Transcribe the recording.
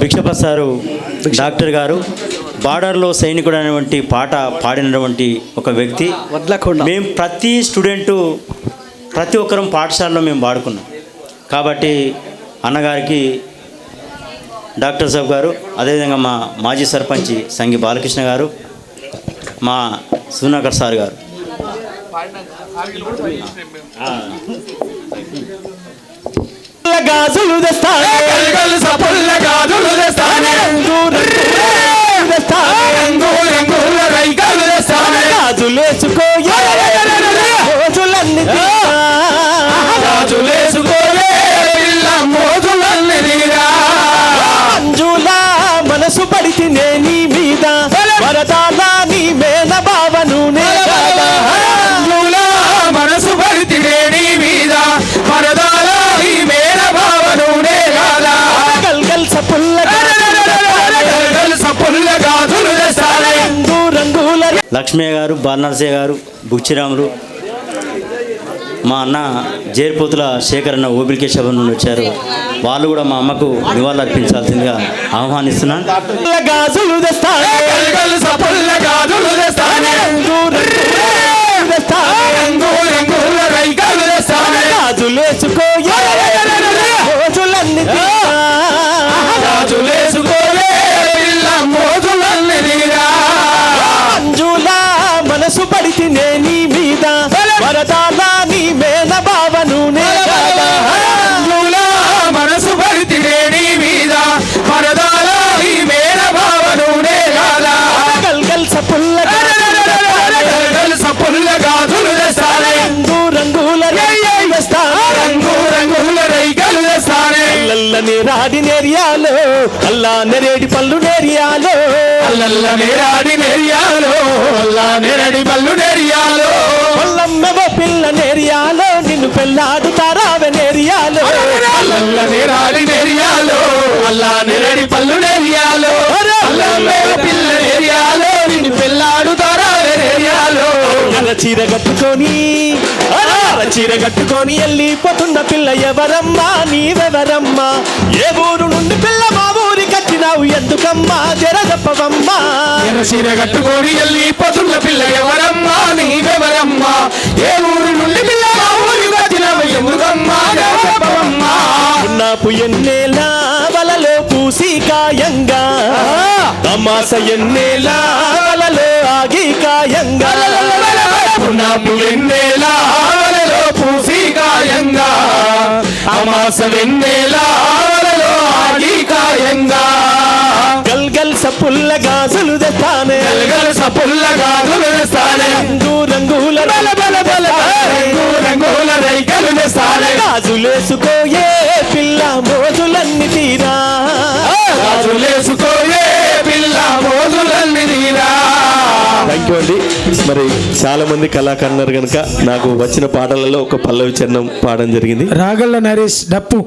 భిక్షపసారు doctor గారు బార్డర్లో సైనికుడు అనేటువంటి పాట పాడినటువంటి ఒక వ్యక్తి. మేము ప్రతి స్టూడెంటు ప్రతి ఒక్కరం పాఠశాలలో మేము పాడుకున్నాం. కాబట్టి అన్నగారికి డాక్టర్ సాబ్ గారు అదేవిధంగా మా మాజీ సర్పంచ్ సంగి బాలకృష్ణ గారు మా సునాకర్ సార్ గారు. గాజులు తెస్తానే తెస్తానే లక్ష్మయ్య గారు బాలనరసయ్య గారు బుచ్చిరాములు మా అన్న జేర్పోతుల ఓబిలికే ఓబిలికేశవ నుండి వచ్చారు. వాళ్ళు కూడా మా అమ్మకు నివాళులు అర్పించాల్సిందిగా ఆహ్వానిస్తున్నాను. రాజులేసుకో తెస్తానే మనసు పడితే నే మీద వరదాల నీ మేన బావను అల్లల్లని రాడి నేరియాలో అల్లా నెరేడి పళ్ళు నేరియాలో. అల్లల్ల నేరాడి నెరియాలో అల్లా నెరడి బల్లు నెరియాలో. పల్లమ్మెవ పిల్ల నేరియాలో నిన్ను పెళ్ళాడుతారావె నేరియాలో. అల్లల్ల నేరాడి నెరియాలో అల్లా నెరడి పల్లు నెరియాలో. అల్లల్ల పిల్ల నెరియాలో నిన్ను పెళ్ళాడుతారా నెరియాలో. అర చీర కట్టుకొని అర చీర కట్టుకొని వెళ్ళిపోతున్న పిల్ల ఎవరమ్మా నీవెవరమ్మా ఏ ఊరు నుండి పిల్ల మా ఊరికి వచ్చినావు ఎందుకమ్మా జర చెప్పవమ్మా చీర కట్టుకొని వెళ్ళి పొద్దున్న పిల్ల ఎవరమ్మా నీవెవరమ్మా ఏ ఊరు నుండి పిల్ల మా ఊరికి వచ్చినావు ఎందుకమ్మా చెప్పవమ్మా ఉన్నాపు ఎన్నేలా వలలో పూసి కాయంగా తమాస ఎన్నేలా వలలో ఆగి కాయంగా పునాపు వెన్నెలా వెన్నెలా ఆవలలో ఆడి గాయంగా గల్గల్ సపుల్ల గాజులు తెస్తానే. గలగల సపుల్ల గాజులు వేస్తానే రంగు రంగుల బల బల బల రంగు రంగుల రైకలు వేస్తానే గాజులేసుకోయే మరి చాలా మంది కళాకారులు కనుక నాకు వచ్చిన పాటలలో ఒక పల్లవి చరణం పాడడం జరిగింది. రాగళ్ళ నరేష్ డప్పు.